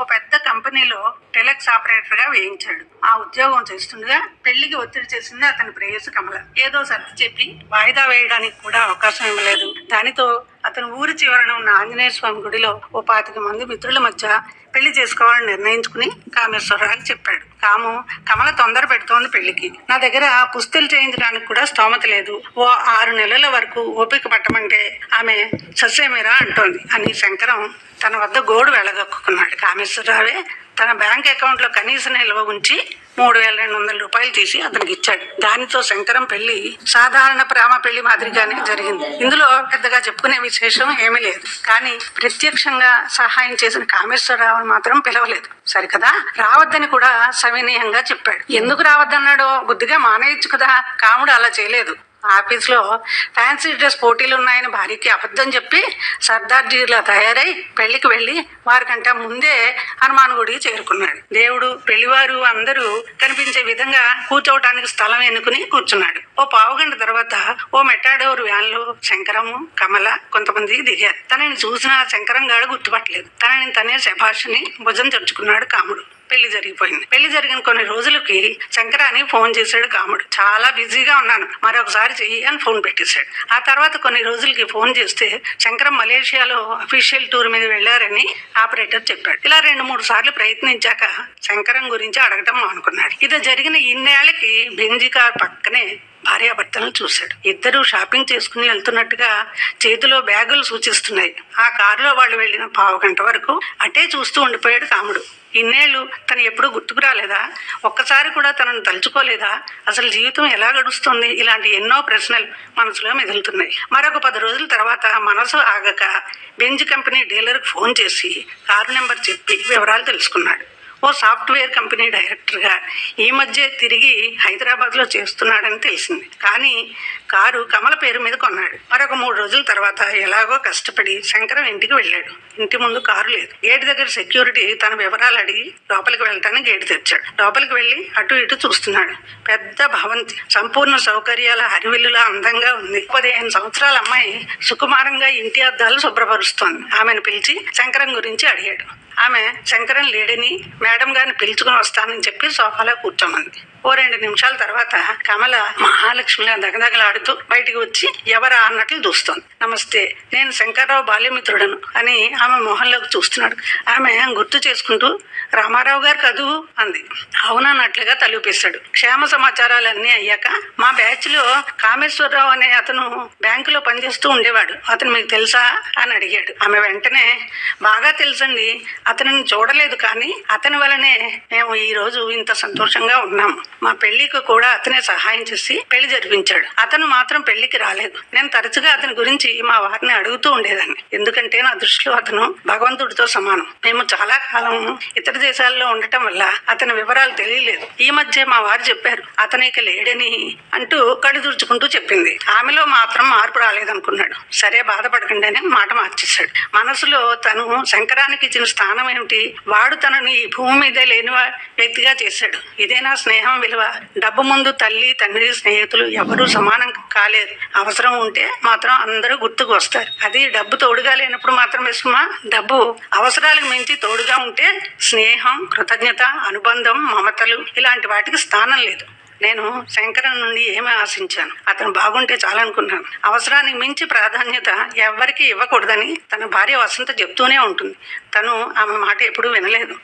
ఓ పెద్ద కంపెనీలో టెలెక్స్ ఆపరేటర్గా వేయించాడు. ఆ ఉద్యోగం చేస్తుండగా పెళ్ళికి ఒత్తిడి చేసింది అతని ప్రేయసు కమల. ఏదో సర్ది చెప్పి వాయిదా వేయడానికి కూడా అవకాశం ఇవ్వలేదు. దానితో అతను ఊరి చివరన ఉన్న ఆంజనేయ స్వామి గుడిలో ఓ పాతిక మంది మిత్రుల మధ్య పెళ్ళి చేసుకోవాలని నిర్ణయించుకుని కామేశ్వరరావుకి చెప్పాడు. కాము కమల తొందర పెడుతోంది పెళ్ళికి. నా దగ్గర పుస్తలు చేయించడానికి కూడా స్తోమత లేదు. ఓ ఆరు నెలల వరకు ఓపిక పట్టమంటే ఆమె సస్యమేరా అంటోంది అని శంకరం తన వద్ద గోడు వెళ్ళగక్కున్నాడు కామేశ్వరరావే. తన బ్యాంక్ అకౌంట్లో కనీస నిల్వ ఉంచి మూడు వేల రెండు వందల రూపాయలు తీసి అతనికి ఇచ్చాడు. దానితో శంకరం పెళ్ళి సాధారణ ప్రేమ పెళ్ళి మాదిరిగానే జరిగింది. ఇందులో పెద్దగా చెప్పుకునే విశేషం ఏమీ లేదు. కానీ ప్రత్యక్షంగా సహాయం చేసిన కామేశ్వరరావుని మాత్రం పిలవలేదు. సరికదా? రావద్దని కూడా సవినయంగా చెప్పాడు. ఎందుకు రావద్దన్నాడో బుద్ధిగా మానేయచ్చు కదా. కాముడు అలా చేయలేదు. ఆఫీస్లో ఫ్యాన్సీ డ్రెస్ పోటీలు ఉన్నాయని భార్యకి అబద్ధం చెప్పి సర్దార్జీలా తయారై పెళ్ళికి వెళ్ళి వారికంటే ముందే హనుమాన్ గుడికి చేరుకున్నాడు. దేవుడు పెళ్ళివారు అందరూ కనిపించే విధంగా కూర్చోవటానికి స్థలం ఎన్నుకుని కూర్చున్నాడు. ఓ పావుగంట తర్వాత ఓ మెట్టాడోరు వ్యాన్లో శంకరము కమల కొంతమంది దిగారు. తనని చూసిన శంకరం గాడు గుర్తుపట్టలేదు. తనని తనే శభాషిని భుజం తెరుచుకున్నాడు కాముడు. పెళ్ళి జరిగిపోయింది. పెళ్ళి జరిగిన కొన్ని రోజులకి శంకరాని ఫోన్ చేశాడు కాముడు. చాలా బిజీగా ఉన్నాను. మరొకసారి చెయ్యి అని ఫోన్ పెట్టేశాడు. ఆ తర్వాత కొన్ని రోజులకి ఫోన్ చేస్తే శంకరం మలేషియాలో అఫీషియల్ టూర్ మీద వెళ్ళారని ఆపరేటర్ చెప్పాడు. ఇలా రెండు మూడు సార్లు ప్రయత్నించాక శంకరం గురించి అడగటం అనుకున్నాడు ఇది జరిగిన ఇన్నేళ్ళకి బెంజికార్ పక్కనే భార్యాభర్తలను చూశాడు. ఇద్దరు షాపింగ్ చేసుకుని వెళ్తున్నట్టుగా చేతిలో బ్యాగులు సూచిస్తున్నాయి. ఆ కారులో వాళ్ళు వెళ్ళిన పావు గంట వరకు అటే చూస్తూ ఉండిపోయాడు కాముడు. ఇన్నేళ్ళు తను ఎప్పుడూ గుర్తుకు రాలేదా? ఒక్కసారి కూడా తనను తలుచుకోలేదా? అసలు జీవితం ఎలా గడుస్తుంది? ఇలాంటి ఎన్నో ప్రశ్నలు మనసులో మెదులుతున్నాయి. మరొక పది రోజుల తర్వాత మనసు ఆగక బెంజ్ కంపెనీ డీలర్కి ఫోన్ చేసి కారు నెంబర్ చెప్పి వివరాలు తెలుసుకున్నాడు. ఓ సాఫ్ట్వేర్ కంపెనీ డైరెక్టర్గా ఈ మధ్య తిరిగి హైదరాబాద్లో చేస్తున్నాడని తెలిసింది. కానీ కారు కమల పేరు మీద కొన్నాడు. మరొక మూడు రోజుల తర్వాత ఎలాగో కష్టపడి శంకరం ఇంటికి వెళ్ళాడు. ఇంటి ముందు కారు లేదు. గేట్ దగ్గర సెక్యూరిటీ తన వివరాలు అడిగి లోపలికి వెళ్ళటానికి గేటు తెచ్చాడు లోపలికి వెళ్ళి అటు ఇటు చూస్తున్నాడు. పెద్ద భవంతి. సంపూర్ణ సౌకర్యాల హరివిల్లులా అందంగా ఉంది. పదిహేను సంవత్సరాల అమ్మాయి సుకుమారంగా ఇంటి అద్దాలు శుభ్రపరుస్తోంది. ఆమెను పిలిచి శంకరం గురించి అడిగాడు. ఆమె శంకరం లేడని మేడం గారిని పిలుచుకుని వస్తానని చెప్పి సోఫాలో కూర్చోమంది. ఓ రెండు నిమిషాల తర్వాత కమల మహాలక్ష్మిగా దగదగలాడుతూ బయటికి వచ్చి ఎవరా? అన్నట్లు చూస్తోంది. నమస్తే నేను శంకర్రావు బాల్యమిత్రుడను అని ఆమె మొహంలోకి చూస్తున్నాడు. ఆమె గుర్తు చేసుకుంటూ రామారావు గారు కదూ? అంది. అవునన్నట్లుగా తలుపేశాడు. క్షేమ సమాచారాలన్నీ అయ్యాక మా బ్యాచ్లో కామేశ్వరరావు అనే అతను బ్యాంకులో పనిచేస్తూ ఉండేవాడు. అతను మీకు తెలుసా? అని అడిగాడు. ఆమె వెంటనే బాగా తెలుసండి. అతనిని చూడలేదు కానీ అతని వలనే మేము ఈ రోజు ఇంత సంతోషంగా ఉన్నాము మా పెళ్ళికి కూడా అతనే సహాయం చేసి పెళ్ళి జరిపించాడు. అతను మాత్రం పెళ్ళికి రాలేదు. నేను తరచుగా అతని గురించి మా వారిని అడుగుతూ ఉండేదాన్ని. ఎందుకంటే నా దృష్టిలో అతను భగవంతుడితో సమానం. మేము చాలా కాలం ఇతర దేశాల్లో ఉండటం వల్ల అతని వివరాలు తెలియలేదు. ఈ మధ్య మా వారు చెప్పారు అతనికి లేడని అంటూ కళ్ళు చెప్పింది. ఆమెలో మాత్రం మార్పు రాలేదనుకున్నాడు. సరే బాధపడకండి అని మాట మార్చేశాడు. మనసులో తను శంకరానికి ఇచ్చిన స్థానం ఏమిటి? వాడు తనని ఈ భూమి మీద లేని వ్యక్తిగా చేశాడు. ఇదేనా స్నేహం? విలువ. డబ్బు ముందు తల్లి తండ్రి స్నేహితులు ఎవరూ సమానం కాలేదు. అవసరం ఉంటే మాత్రం అందరూ గుర్తుకు వస్తారు. అది డబ్బు తోడుగా లేనప్పుడు మాత్రమే సుమా. డబ్బు అవసరాలకు మించి తోడుగా ఉంటే స్నేహం కృతజ్ఞత అనుబంధం మమతలు ఇలాంటి వాటికి స్థానం లేదు. నేను శంకరం నుండి ఏమి ఆశించాను? అతను బాగుంటే చాలనుకున్నాను. అవసరానికి మించి ప్రాధాన్యత ఎవ్వరికీ ఇవ్వకూడదని తన భార్య వసంత చెప్తూనే ఉంటుంది. తను ఆమె మాట ఎప్పుడూ వినలేదు.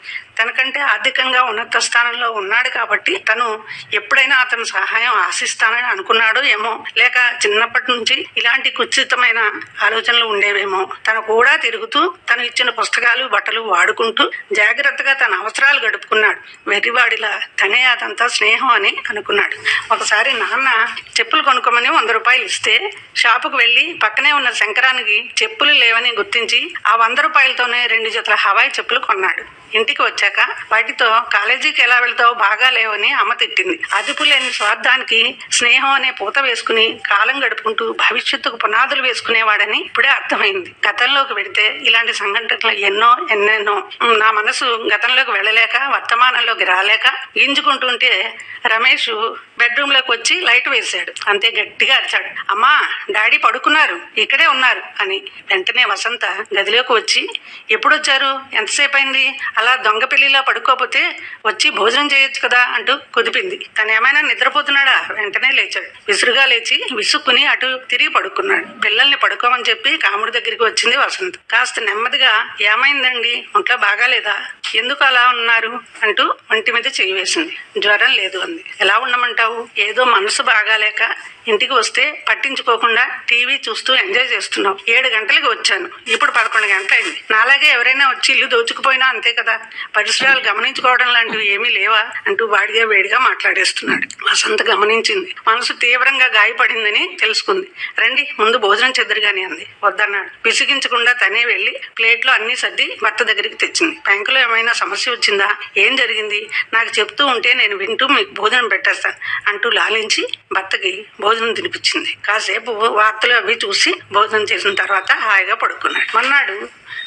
తనకంటే ఆర్థికంగా ఉన్నత స్థానంలో ఉన్నాడు కాబట్టి తను ఎప్పుడైనా అతని సహాయం ఆశిస్తానని అనుకున్నాడో ఏమో. లేక చిన్నప్పటి నుంచి ఇలాంటి కుచితమైన ఆలోచనలు ఉండేవేమో. తను కూడా తిరుగుతూ తను ఇచ్చిన పుస్తకాలు బట్టలు వాడుకుంటూ జాగ్రత్తగా తన అవసరాలు గడుపుకున్నాడు. వెర్రివాడిలా తనే అదంతా స్నేహం అని అనుకున్నాడు. ఒకసారి నాన్న చెప్పులు కొనుక్కోమని వంద రూపాయలు ఇస్తే షాపుకు వెళ్ళి పక్కనే ఉన్న శంకరానికి చెప్పులు లేవని గుర్తించి ఆ వంద రూపాయలతోనే రెండు జతల హవాయి చెప్పులు కొన్నాడు. ఇంటికి వచ్చాక వాటితో కాలేజీకి ఎలా వెళ్తావు? బాగా లేవని అమ్మ తిట్టింది. అదుపు లేని స్వార్థానికి స్నేహం అనే పూత వేసుకుని కాలం గడుపుకుంటూ భవిష్యత్తుకు పునాదులు వేసుకునేవాడని ఇప్పుడే అర్థమైంది. గతంలోకి వెడితే ఇలాంటి సంఘటనలు ఎన్నో ఎన్నెన్నో. నా మనసు గతంలోకి వెళ్ళలేక వర్తమానంలోకి రాలేక గింజుకుంటుంటే రమేష్ బెడ్రూమ్లోకి వచ్చి లైట్ వేశాడు. అంతే గట్టిగా అరిచాడు. అమ్మా డాడీ పడుకున్నారు. ఇక్కడే ఉన్నారు అని వెంటనే వసంత గదిలోకి వచ్చి ఎప్పుడు వచ్చారు ఎంతసేపు అయింది అలా దొంగ పెళ్ళిలా పడుకోకపోతే వచ్చి భోజనం చేయొచ్చు కదా అంటూ కుదిపింది. తను ఏమైనా నిద్రపోతున్నాడా? వెంటనే లేచాడు. విసురుగా లేచి విసుక్కుని అటు తిరిగి పడుకున్నాడు. పిల్లల్ని పడుకోమని చెప్పి కాముడి దగ్గరికి వచ్చింది వసంత్. కాస్త నెమ్మదిగా ఏమైందండి? ఒంట్లో బాగాలేదా? ఎందుకు అలా ఉన్నారు? అంటూ ఒంటి మీద చేయి వేసింది. జ్వరం లేదు అంది. ఎలా ఉండమంటావు? ఏదో మనసు బాగాలేక ఇంటికి వస్తే పట్టించుకోకుండా టీవీ చూస్తూ ఎంజాయ్ చేస్తున్నావు. ఏడు గంటలకు వచ్చాను. ఇప్పుడు పదకొండు గంటలైంది. నాలాగే ఎవరైనా వచ్చి ఇల్లు దోచుకుపోయినా అంతే కదా. పరిసరాలు గమనించుకోవడం లాంటివి ఏమీ లేవా అంటూ వాడిగా వేడిగా మాట్లాడేస్తున్నాడు. వసంత గమనించింది. మనసు తీవ్రంగా గాయపడిందని తెలుసుకుంది. రండి ముందు భోజనం చెద్దరుగాని అంది. వద్దన్నాడు. విసిగించకుండా తనే వెళ్ళి ప్లేట్లో అన్ని సర్ది భర్త దగ్గరికి తెచ్చింది. బ్యాంకులో ఏమైనా సమస్య వచ్చిందా? ఏం జరిగింది? నాకు చెప్తూ ఉంటే నేను వింటూ మీకు భోజనం పెట్టేస్తాను అంటూ లాలించి భర్తకి భోజనం భోజనం తినిపించింది. కాసేపు వార్తలు అవి చూసి భోజనం చేసిన తర్వాత హాయిగా పడుకున్నాడు. మన్నాడు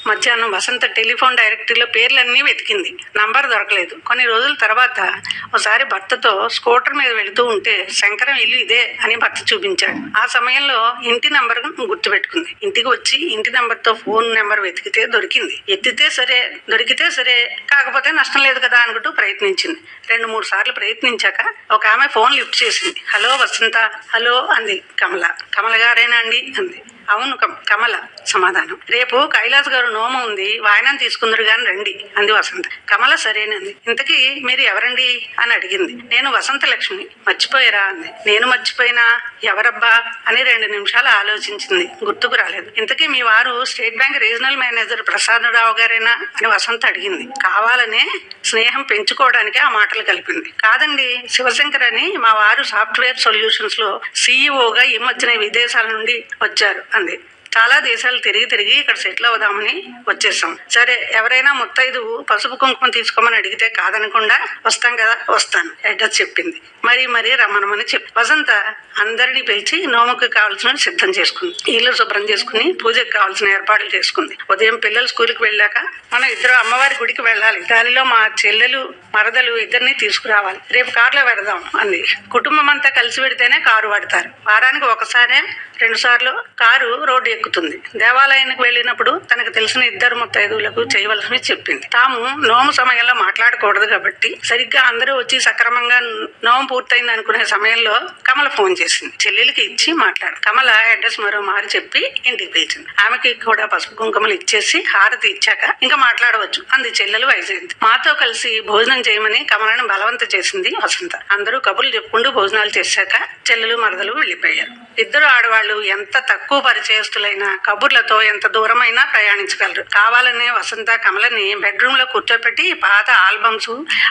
మధ్యాహ్నం వసంత టెలిఫోన్ డైరెక్టరీలో పేర్లన్నీ వెతికింది. నంబర్ దొరకలేదు. కొన్ని రోజుల తర్వాత ఒకసారి భర్తతో స్కూటర్ మీద వెళుతూ ఉంటే శంకరం ఇల్లు ఇదే అని భర్త చూపించాడు. ఆ సమయంలో ఇంటి నంబర్ గుర్తుపెట్టుకుంది. ఇంటికి వచ్చి ఇంటి నంబర్తో ఫోన్ నెంబర్ వెతికితే దొరికింది. ఎత్తితే సరే దొరికితే సరే కాకపోతే నష్టం లేదు కదా అనుకుంటూ ప్రయత్నించింది. రెండు మూడు సార్లు ప్రయత్నించాక ఒక ఆమె ఫోన్ లిఫ్ట్ చేసింది. హలో వసంత హలో అంది కమల. కమల గారేనా అండి? అంది. అవును కమల సమాధానం. రేపు కైలాస్ గారు నోమ ఉంది వాయనం తీసుకుందరు గాని రండి అంది వసంత. కమల సరేనంది ఇంతకీ మీరు ఎవరండి? అని అడిగింది. నేను వసంత లక్ష్మి మర్చిపోయారా? అంది. నేను మర్చిపోయినా? ఎవరబ్బా? అని రెండు నిమిషాలు ఆలోచించింది. గుర్తుకు రాలేదు. ఇంతకీ మీ వారు state bank regional manager Prasadarao గారేనా? అని వసంత అడిగింది. కావాలనే స్నేహం పెంచుకోవడానికి ఆ మాటలు కలిపింది. కాదండి శివశంకర్ అని మా వారు సాఫ్ట్వేర్ సొల్యూషన్స్లో సీఈఓగా ఈ మధ్యన విదేశాల నుండి వచ్చారు. అంది చాలా దేశాలు తిరిగి తిరిగి ఇక్కడ సెటిల్ అవుదామని వచ్చేసాం. సరే ఎవరైనా ముత్తైదు పసుపు కుంకుమ తీసుకోమని అడిగితే కాదనకుండా వస్తాం కదా వస్తాను అడ్రస్ చెప్పింది. మరి మరి రమ్మనమని చెప్పి వసంత అందరినీ పిలిచి నోముకు కావాల్సిన సిద్ధం చేసుకుంది. ఇల్లు శుభ్రం చేసుకుని పూజకు కావాల్సిన ఏర్పాట్లు చేసుకుంది. ఉదయం పిల్లలు స్కూల్కి వెళ్ళాక మనం ఇద్దరు అమ్మవారి గుడికి వెళ్ళాలి. దానిలో మా చెల్లెలు మరదలు ఇద్దరిని తీసుకురావాలి. రేపు కారులో పెడదాం అంది. కుటుంబం అంతా కలిసి పెడితేనే కారు వాడతారు. వారానికి ఒకసారి రెండు సార్లు కారు రోడ్డు ఎక్కుతుంది దేవాలయానికి వెళ్ళినప్పుడు తనకు తెలిసిన ఇద్దరు ముత్తైదువులకు చేయవలసినవి చెప్పింది. తాము నోము సమయంలో మాట్లాడకూడదు కాబట్టి సరిగ్గా అందరూ వచ్చి సక్రమంగా నోము పూర్తయింది అనుకునే సమయంలో కమల ఫోన్ చేసింది. చెల్లెలికి ఇచ్చి మాట్లాడు. కమల అడ్రస్ మరో మారి చెప్పి ఇంటికి పిలిచింది. ఆమెకి కూడా పసుపు కుంకుమలు ఇచ్చేసి హారతి ఇచ్చాక ఇంకా మాట్లాడవచ్చు. అంది చెల్లెలు వైజయంతి. మాతో కలిసి భోజనం చేయమని కమలను బలవంత చేసింది వసంత. అందరూ కబుర్లు చెప్పుకుంటూ భోజనాలు చేశాక చెల్లెలు మరదలు వెళ్ళిపోయారు. ఇద్దరు ఆడవాళ్ళు ఎంత తక్కువ పరిచయస్తులై కబుర్లతో ఎంత దూరమైనా ప్రయాణించగలరు. కావాలనే వసంత కమలని బెడ్రూమ్లో కూర్చోపెట్టి పాత ఆల్బమ్స్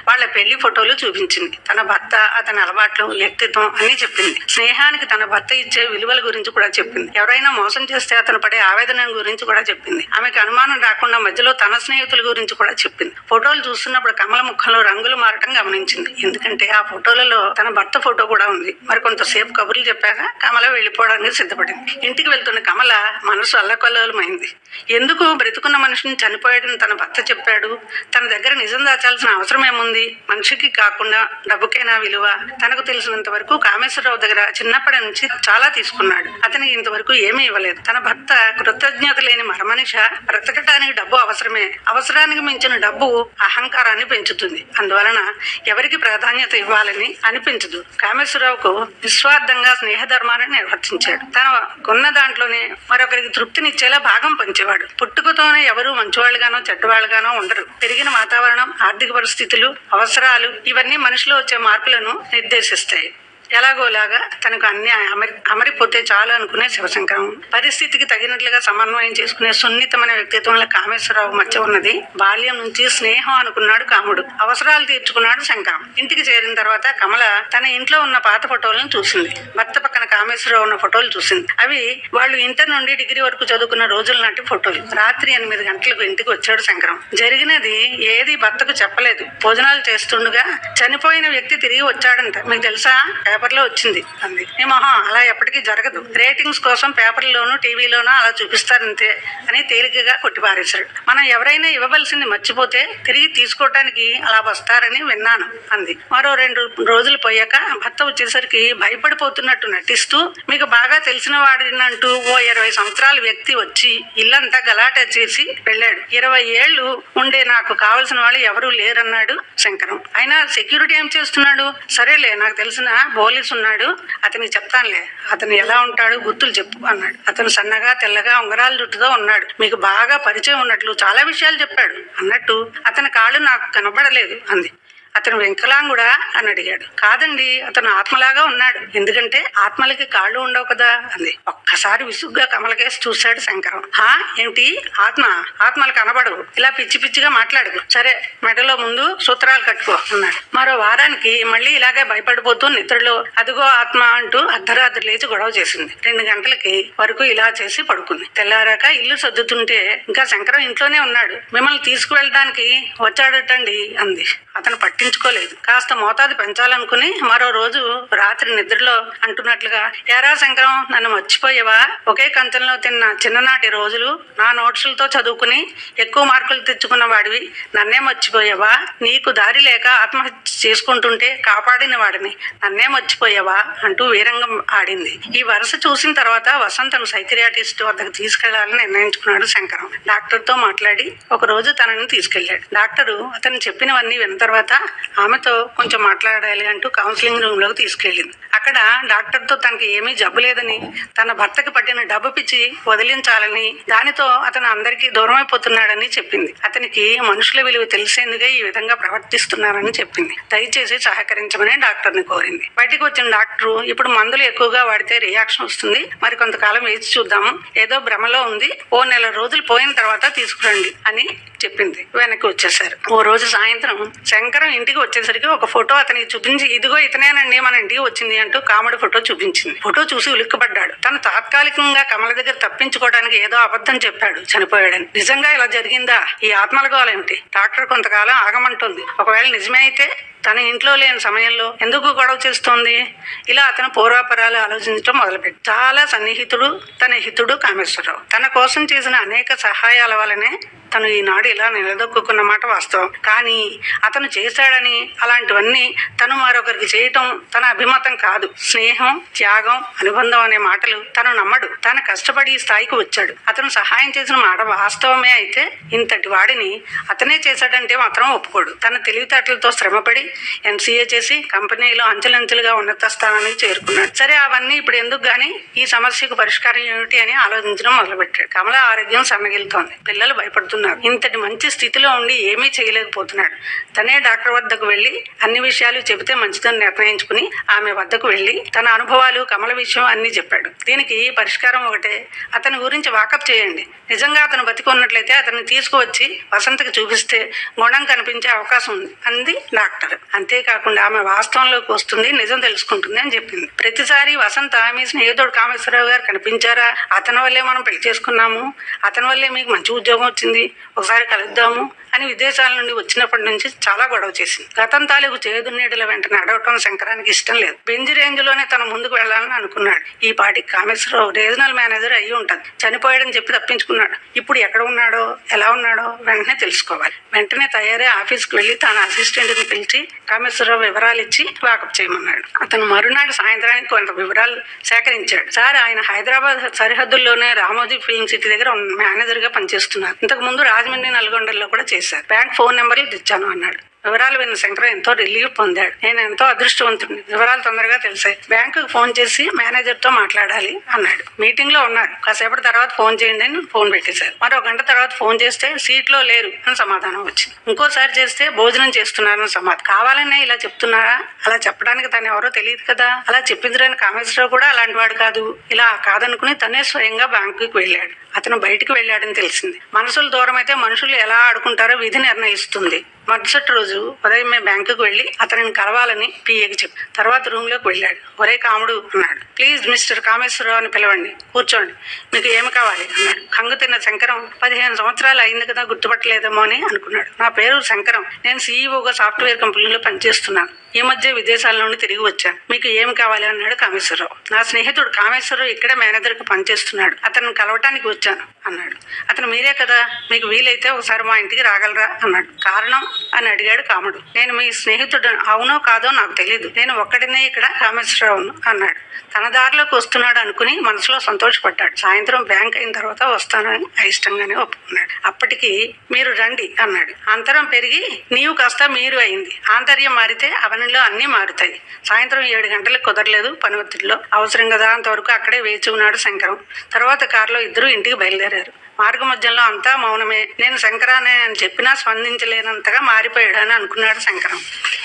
వాళ్ళ పెళ్ళి ఫోటోలు చూపించింది. తన భర్త అతని అలవాట్లు వ్యక్తిత్వం అన్ని చెప్పింది. స్నేహానికి తన భర్త ఇచ్చే విలువల గురించి కూడా చెప్పింది. ఎవరైనా మోసం చేస్తే అతను పడే ఆవేదన గురించి కూడా చెప్పింది. ఆమెకు అనుమానం రాకుండా మధ్యలో తన స్నేహితుల గురించి కూడా చెప్పింది. ఫోటోలు చూస్తున్నప్పుడు కమల ముఖంలో రంగులు మారటం గమనించింది. ఎందుకంటే ఆ ఫోటోలలో తన భర్త ఫోటో కూడా ఉంది. మరి కొంతసేపు కబుర్లు చెప్పాక కమల వెళ్ళిపోవడానికి సిద్ధపడింది. ఇంటికి వెళ్తున్న కమల మనసు అల్లకల్లోలమైంది. ఎందుకు బ్రతుకున్న మనిషిని చనిపోయాడని తన భర్త చెప్పాడు? తన దగ్గర నిజం దాచాల్సిన అవసరం ఏముంది మనిషికి కాకుండా డబ్బుకైనా విలువ. తనకు తెలిసినంత వరకు కామేశ్వరరావు దగ్గర చిన్నప్పటి నుంచి చాలా తీసుకున్నాడు. అతనికి ఇంతవరకు ఏమీ ఇవ్వలేదు. తన భర్త కృతజ్ఞత లేని మరమనిష బ్రతకటానికి డబ్బు అవసరమే. అవసరానికి మించిన డబ్బు అహంకారాన్ని పెంచుతుంది. అందువలన ఎవరికి ప్రాధాన్యత ఇవ్వాలని అనిపించదు. కామేశ్వరరావుకు నిస్వార్థంగా స్నేహధర్మాన్ని నిర్వర్తించాడు. తన కొన్న దాంట్లోనే మరొకరికి తృప్తినిచ్చేలా భాగం పంచాడు. మంచివాడు. పుట్టుకతోనే ఎవరు మంచివాళ్ళుగానో చెడ్డవాళ్ళుగానో ఉండరు. పెరిగిన వాతావరణం ఆర్థిక పరిస్థితులు అవసరాలు ఇవన్నీ మనిషిలో వచ్చే మార్పులను నిర్దేశిస్తాయి. ఎలాగోలాగా తనకు అన్ని అమరి అమరిపోతే చాలు అనుకునే శివశంకరం. పరిస్థితికి తగినట్లుగా సమన్వయం చేసుకునే సున్నితమైన వ్యక్తిత్వంలో కామేశ్వరరావు మధ్య ఉన్నది. బాల్యం నుంచి స్నేహం అనుకున్నాడు కాముడు. అవసరాలు తీర్చుకున్నాడు శంకరం. ఇంటికి చేరిన తర్వాత కమల తన ఇంట్లో ఉన్న పాత ఫోటోలను చూసింది. భర్త పక్కన కామేశ్వరరావు ఉన్న ఫోటోలు చూసింది. అవి వాళ్ళు ఇంటర్ నుండి డిగ్రీ వరకు చదువుకున్న రోజుల నాటి ఫోటోలు. రాత్రి ఎనిమిది గంటలకు ఇంటికి వచ్చాడు శంకరం. జరిగినది ఏది భర్తకు చెప్పలేదు. భోజనాలు చేస్తుండగా చనిపోయిన వ్యక్తి తిరిగి వచ్చాడంట. మీకు తెలుసా? పేపర్లో వచ్చింది. అంది నీ మొహం అలా ఎప్పటికీ జరగదు. రేటింగ్స్ కోసం పేపర్లోనూ టీవీలోనూ అలా చూపిస్తారంతే అని తేలికగా కొట్టిపారేశాడు మనం ఎవరైనా ఇవ్వవలసింది మర్చిపోతే తిరిగి తీసుకోవటానికి అలా వస్తారని విన్నాను అంది. మరో రెండు రోజులు పోయాక భర్త వచ్చేసరికి భయపడిపోతున్నట్టు నటిస్తూ మీకు బాగా తెలిసిన వాడినంటూ ఓ ఇరవై సంవత్సరాల వ్యక్తి వచ్చి ఇల్లంతా గలాట చేసి వెళ్ళాడు. ఇరవై ఏళ్ళు ఉండే నాకు కావలసిన వాళ్ళు ఎవరూ లేరన్నాడు శంకరం. అయినా సెక్యూరిటీ ఏం చేస్తున్నాడు? సరేలే నాకు తెలిసిన పోలీసు ఉన్నాడు అతనికి చెప్తానులే. అతను ఎలా ఉంటాడు గుర్తులు చెప్పు అన్నాడు. అతను సన్నగా తెల్లగా ఉంగరాల జుట్టుతో ఉన్నాడు. మీకు బాగా పరిచయం ఉన్నట్లు చాలా విషయాలు చెప్పాడు. అన్నట్టు అతని కాళ్ళు నాకు కనబడలేదు అంది. అతను వెంకలాంగుడా అని అడిగాడు. కాదండి అతను ఆత్మలాగా ఉన్నాడు. ఎందుకంటే ఆత్మలకి కాళ్ళు ఉండవు కదా అంది. ఒక్కసారి విసుగ్గా కమలకేసి చూశాడు శంకరం. హా ఏమిటి ఆత్మ? ఆత్మలు కనబడవు. ఇలా పిచ్చి పిచ్చిగా మాట్లాడదు సరే మెడలో ముందు సూత్రాలు కట్టుకో అన్నాడు. మరో వారానికి మళ్ళీ ఇలాగే భయపడిపోతూ నిద్రలో అదిగో ఆత్మ అంటూ అర్ధరాత్రి లేచి గొడవ చేసింది. రెండు గంటలకి వరకు ఇలా చేసి పడుకుంది. తెల్లారాక ఇల్లు సర్దుతుంటే ఇంకా శంకరం ఇంట్లోనే ఉన్నాడు. మిమ్మల్ని తీసుకువెళ్ళడానికి వచ్చాడటండి అంది. అతను పట్టి పట్టించుకోలేదు. కాస్త మోతాదు పెంచాలనుకుని మరో రోజు రాత్రి నిద్రలో అంటున్నట్లుగా ఏరా శంకరం నన్ను మర్చిపోయావా? ఒకే కంచంలో తిన్న చిన్ననాటి రోజులు నా నోట్సులతో చదువుకుని ఎక్కువ మార్కులు తెచ్చుకున్న వాడివి. నన్నే మర్చిపోయావా? నీకు దారి లేక ఆత్మహత్య చేసుకుంటుంటే కాపాడిన వాడిని. నన్నే మర్చిపోయావా? అంటూ వీరంగం ఆడింది. ఈ వరుస చూసిన తర్వాత వసంతను సైకియాటిస్ట్ వద్దకు తీసుకెళ్ళాలని నిర్ణయించుకున్నాడు శంకరం. డాక్టర్తో మాట్లాడి ఒక రోజు తనని తీసుకెళ్ళాడు డాక్టరు అతను చెప్పినవన్నీ విన్న తర్వాత ఆమెతో కొంచెం మాట్లాడాలి అంటూ కౌన్సిలింగ్ రూమ్లోకి తీసుకెళ్ళింది. అక్కడ డాక్టర్తో తనకి ఏమీ జబ్బు లేదని తన భర్తకి పట్టిన డబ్బు పిచ్చి వదిలించాలని దానితో అతను అందరికీ దూరం అయిపోతున్నాడని చెప్పింది. అతనికి మనుషుల విలువ తెలిసేందుకే ఈ విధంగా ప్రవర్తిస్తున్నారని చెప్పింది. దయచేసి సహకరించమని డాక్టర్ని కోరింది. బయటకు వచ్చిన డాక్టర్ ఇప్పుడు మందులు ఎక్కువగా వాడితే రియాక్షన్ వస్తుంది. మరి కొంతకాలం వేచి చూద్దాము. ఏదో భ్రమలో ఉంది. ఓ నెల రోజులు పోయిన తర్వాత తీసుకురండి అని చెప్పింది. వెనక్కి వచ్చేసారు ఓ రోజు సాయంత్రం శంకరం ఇంటికి వచ్చేసరికి ఒక ఫోటో అతనికి చూపించి ఇదిగో ఇతనేనండి మన ఇంటికి వచ్చింది అంటూ కామెడీ ఫోటో చూపించింది. ఫోటో చూసి ఉలిక్కిపడ్డాడు. తను తాత్కాలికంగా కమల దగ్గర తప్పించుకోవడానికి ఏదో అబద్ధం చెప్పాడు. చనిపోయాడని. నిజంగా ఇలా జరిగిందా? ఈ ఆత్మలగోలేమిటి? డాక్టర్ కొంతకాలం ఆగమంటుంది. ఒకవేళ నిజమే అయితే తన ఇంట్లో లేని సమయంలో ఎందుకు గొడవ చేస్తోంది? ఇలా అతను పూర్వాపరాలు ఆలోచించడం మొదలుపెట్టి చాలా సన్నిహితుడు తన హితుడు కామేశ్వరరావు. తన కోసం చేసిన అనేక సహాయాల వల్లనే తను ఈనాడు ఇలా నిలదొక్కున్న మాట వాస్తవం. కానీ అతను చేశాడని అలాంటివన్నీ తను మరొకరికి చేయటం తన అభిమతం కాదు. స్నేహం త్యాగం అనుబంధం అనే మాటలు తను నమ్మడు. తన కష్టపడి ఈ స్థాయికి వచ్చాడు. అతను సహాయం చేసిన మాట వాస్తవమే అయితే ఇంతటి వాడిని అతనే చేశాడంటే మాత్రం ఒప్పుకోడు. తన తెలివితేటలతో శ్రమపడి ఎంసీఏ చేసి కంపెనీలో అంచెలంచెలుగా ఉన్నత స్థానానికి చేరుకున్నాడు. సరే అవన్నీ ఇప్పుడు ఎందుకు గాని ఈ సమస్యకు పరిష్కారం ఏమిటి అని ఆలోచించడం మొదలుపెట్టాడు. కమల ఆరోగ్యం సన్నగిలుతోంది పిల్లలు భయపడుతున్నారు. ఇంతటి మంచి స్థితిలో ఉండి ఏమీ చేయలేకపోతున్నాడు. తనే డాక్టర్ వద్దకు వెళ్ళి అన్ని విషయాలు చెబితే మంచిదని నిర్ణయించుకుని ఆమె వద్దకు వెళ్ళి తన అనుభవాలు కమల విషయం అన్ని చెప్పాడు. దీనికి పరిష్కారం ఒకటే. అతని గురించి వాకప్ చేయండి. నిజంగా అతను బతికున్నట్లయితే అతన్ని తీసుకువచ్చి వసంతకి చూపిస్తే గుణం కనిపించే అవకాశం ఉంది అంది డాక్టర్. అంతేకాకుండా ఆమె వాస్తవంలోకి వస్తుంది నిజం తెలుసుకుంటుంది అని చెప్పింది. ప్రతిసారి వసంత మీ స్నేహితుడు కామేశ్వరరావు గారు కనిపించారా? అతని వల్లే మనం పెళ్ళి చేసుకున్నాము. అతని వల్లే మీకు మంచి ఉద్యోగం వచ్చింది. ఒకసారి కలుద్దాము అని విదేశాల నుండి వచ్చినప్పటి నుంచి చాలా గొడవ చేసింది. గతం తాలూకు చేదున్నీడుల వెంట నడవటం శంకరానికి ఇష్టం లేదు. బెంజ్ రేంజ్లోనే తన ముందుకు వెళ్ళాలని అనుకున్నాడు. ఈ పాటికి కామేశ్వరరావు రీజనల్ మేనేజర్ అయ్యి ఉంటుంది చనిపోయాడని చెప్పి తప్పించుకున్నాడు. ఇప్పుడు ఎక్కడ ఉన్నాడో ఎలా ఉన్నాడో వెంటనే తెలుసుకోవాలి. వెంటనే తయారై ఆఫీస్కి వెళ్ళి తన అసిస్టెంట్ని పిలిచి కామేశ్వరరావు వివరాలు ఇచ్చి వాకప్ చేయమన్నాడు. అతను మరునాడు సాయంత్రానికి కొంత వివరాలు సేకరించాడు. సార్ ఆయన హైదరాబాద్ సరిహద్దుల్లోనే రామోజీ ఫిల్మ్ సిటీ దగ్గర మేనేజర్గా పనిచేస్తున్నారు. ఇంతకు ముందు రాజమండ్రి నల్గొండలో కూడా చేశారు. బ్యాంక్ ఫోన్ నెంబర్లు తెచ్చాను అన్నాడు. వివరాలు విన్న శంకర్ ఎంతో రిలీఫ్ పొందాడు. నేను ఎంతో అదృష్టవంతుడిని. వివరాలు తొందరగా తెలిసాయి. బ్యాంకుకు ఫోన్ చేసి మేనేజర్తో మాట్లాడాలి అన్నాడు. మీటింగ్లో ఉన్నాడు కాసేపటి తర్వాత ఫోన్ చేయండి అని ఫోన్ పెట్టేశారు. మరో గంట తర్వాత ఫోన్ చేస్తే సీట్లో లేరు అని సమాధానం వచ్చింది. ఇంకోసారి చేస్తే భోజనం చేస్తున్నారని సమాధానం కావాలనే ఇలా చెప్తున్నారా? అలా చెప్పడానికి తను ఎవరో తెలియదు కదా? అలా చెప్పిందిరని కామేశ్వరరావు కూడా అలాంటి వాడు కాదు. ఇలా కాదనుకుని తనే స్వయంగా బ్యాంకుకి వెళ్ళాడు. అతను బయటికి వెళ్ళాడని తెలిసింది. మనసులు దూరం అయితే మనుషులు ఎలా ఆడుకుంటారో విధి నిర్ణయిస్తుంది. మరుసటి రోజు ఉదయమే బ్యాంకుకు వెళ్ళి అతనిని కలవాలని పిఏకి చెప్పి. తర్వాత రూమ్లోకి వెళ్ళాడు. ఒరే కాముడు అన్నాడు. ప్లీజ్ మిస్టర్ కామేశ్వరరావు అని పిలవండి. కూర్చోండి. మీకు ఏమి కావాలి అన్నాడు. కంగు తిన్న శంకరం పదిహేను సంవత్సరాలు అయింది కదా గుర్తుపట్టలేదేమో అని అనుకున్నాడు. నా పేరు శంకరం. నేను సీఈఓగా సాఫ్ట్వేర్ కంపెనీలో పనిచేస్తున్నాను. ఈ మధ్య విదేశాల నుండి తిరిగి వచ్చాను. మీకు ఏమి కావాలి అన్నాడు కామేశ్వరరావు. నా స్నేహితుడు కామేశ్వరరావు ఇక్కడే మేనేజర్కి పనిచేస్తున్నాడు. అతను కలవటానికి వచ్చాను అన్నాడు. అతను మీరే కదా. మీకు వీలైతే ఒకసారి మా ఇంటికి రాగలరా అన్నాడు. కారణం? అని అడిగాడు కాముడు. నేను మీ స్నేహితుడు అవునో కాదో నాకు తెలియదు నేను ఒక్కడినే ఇక్కడ రామేశ్వరరావును అన్నాడు. తన దారిలోకి వస్తున్నాడు అనుకుని మనసులో సంతోషపడ్డాడు. సాయంత్రం బ్యాంక్ అయిన తర్వాత వస్తానని అయిష్టంగానే ఒప్పుకున్నాడు. అప్పటికి మీరు రండి అన్నాడు. అంతరం పెరిగి నీవు కాస్త మీరు అయింది. ఆంతర్యం మారితే అవనిలో అన్నీ మారుతాయి. సాయంత్రం ఏడు గంటలకు కుదరలేదు పని ఒత్తిడిలో అవసరం కదా అంతవరకు అక్కడే వేచి ఉన్నాడు శంకరం. తర్వాత కారులో ఇద్దరు ఇంటికి బయలుదేరారు. మార్గ మధ్యంలో అంతా మౌనమే. నేను శంకరానే అని చెప్పినా స్పందించలేనంతగా మారిపోయాడు అని అనుకున్నాడు శంకరం.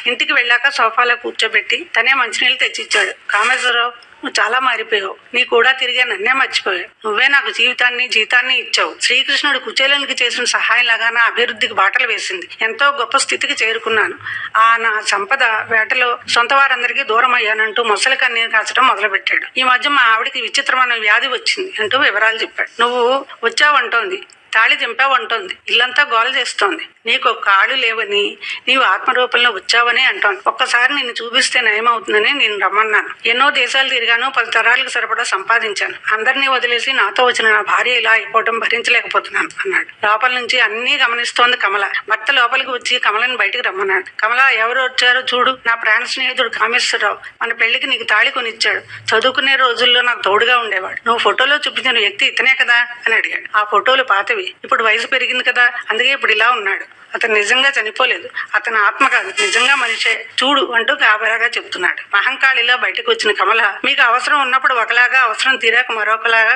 ఇంటికి వెళ్ళాక సోఫాలో కూర్చోబెట్టి తనే మంచినీళ్ళు తెచ్చిచ్చాడు. కామేశ్వరరావు నువ్వు చాలా మారిపోయావు. నీ కూడా తిరిగే నన్నే మర్చిపోయావు. నువ్వే నాకు జీవితాన్ని జీతాన్ని ఇచ్చావు. శ్రీకృష్ణుడు కుచేలునికి చేసిన సహాయంలాగా నా అభివృద్ధికి బాటలు వేసింది. ఎంతో గొప్ప స్థితికి చేరుకున్నాను. ఆ నా సంపద వేటలో సొంత వారందరికీ దూరం అయ్యానంటూ మొసలి కన్నీరు కాచడం మొదలుపెట్టాడు. ఈ మధ్య మా ఆవిడికి విచిత్రమైన వ్యాధి వచ్చింది అంటూ వివరాలు చెప్పాడు. నువ్వు వచ్చావంటోంది తాళి దింపావంటోంది ఇల్లంతా గోల చేస్తోంది. నీకు కాళ్ళు లేవని నీవు ఆత్మరూపంలో వచ్చావని అంటాను. ఒక్కసారి నిన్ను చూపిస్తే నయమవుతుందని నేను రమ్మన్నాను. ఎన్నో దేశాలు తిరిగాను పది తరాలకు సరిపడా సంపాదించాను. అందరినీ వదిలేసి నాతో వచ్చిన నా భార్య ఇలా అయిపోవడం భరించలేకపోతున్నాను అన్నాడు. లోపల నుంచి అన్నీ గమనిస్తోంది కమల. భర్త లోపలికి వచ్చి కమలని బయటికి రమ్మన్నాడు. కమల ఎవరు వచ్చారో చూడు. నా ప్రాణ స్నేహితుడు కామేశ్వరరావు. మన పెళ్ళికి నీకు తాళి కొనిచ్చాడు. చదువుకునే రోజుల్లో నాకు తోడుగా ఉండేవాడు. నువ్వు ఫోటోలో చూపించిన వ్యక్తి ఇతనే కదా? అని అడిగాడు. ఆ ఫోటోలు పాతవి. ఇప్పుడు వయసు పెరిగింది కదా? అందుకే ఇప్పుడు ఇలా ఉన్నాడు. అతను నిజంగా చనిపోలేదు. అతని ఆత్మ కాదు. నిజంగా మనిషే. చూడు అంటూ గాబరాగా చెప్తున్నాడు. మహంకాళిలో బయటకు వచ్చిన కమల మీకు అవసరం ఉన్నప్పుడు ఒకలాగా అవసరం తీరాక మరొకలాగా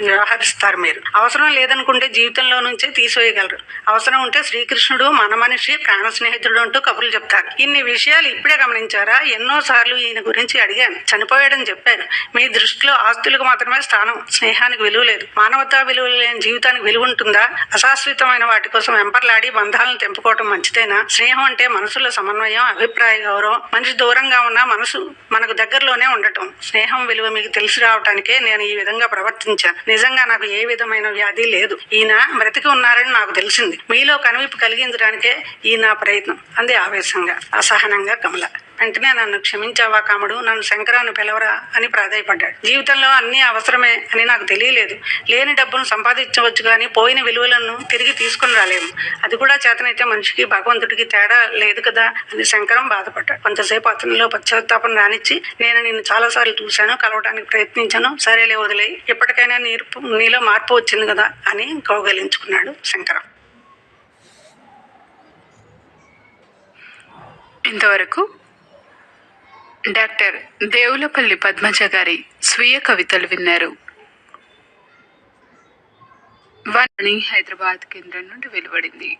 వ్యవహరిస్తారు మీరు. అవసరం లేదనుకుంటే జీవితంలో నుంచే తీసివేయగలరు. అవసరం ఉంటే శ్రీకృష్ణుడు మన మనిషి ప్రాణ స్నేహితుడు అంటూ కబుర్లు చెప్తారు. ఇన్ని విషయాలు ఇప్పుడే గమనించారా? ఎన్నో సార్లు ఈయన గురించి అడిగాను. చనిపోయాడని చెప్పారు మీ దృష్టిలో ఆస్తులకు మాత్రమే స్థానం. స్నేహానికి విలువ లేదు. మానవతా విలువ లేని జీవితానికి విలువ ఉంటుందా? అశాశ్వతమైన వాటి కోసం వెంపర్లాడి బంధాలను తెంపుకోవటం మంచిదేనా? స్నేహం అంటే మనసులో సమన్వయం అభిప్రాయ గౌరవం. మనిషి దూరంగా ఉన్న మనసు మనకు దగ్గరలోనే ఉండటం. స్నేహం విలువ మీకు తెలిసి రావటానికే నేను ఈ విధంగా ప్రవర్తించాను. నిజంగా నాకు ఏ విధమైన వ్యాధి లేదు. ఈయన బ్రతికి ఉన్నారని నాకు తెలిసింది. మీలో కనువిప్పు కలిగించడానికే ఈ నా ప్రయత్నం. అంది ఆవేశంగా అసహనంగా కమల. వెంటనే నన్ను క్షమించావా కాముడు. నన్ను శంకరాన్ని పిలవరా అని ప్రాధాయపడ్డాడు. జీవితంలో అన్నీ అవసరమే అని నాకు తెలియలేదు. లేని డబ్బును సంపాదించవచ్చు కానీ పోయిన విలువలను తిరిగి తీసుకుని రాలేము. అది కూడా చేతనైతే మనిషికి భగవంతుడికి తేడా లేదు కదా అని శంకరం బాధపడ్డాడు. కొంతసేపు అతనిలో పశ్చాత్తాపం రానిచ్చి నేను నిన్ను చాలాసార్లు చూశాను కలవడానికి ప్రయత్నించాను. సరేలే వదిలే ఎప్పటికైనా నీరు నీలో మార్పు వచ్చింది కదా అని కౌగలించుకున్నాడు శంకరం. ఇంతవరకు డాక్టర్ దేవులపల్లి పద్మజ గారి స్వీయ కవితలు విన్నారు. వాణి హైదరాబాద్ కేంద్రం నుండి వెలువడింది.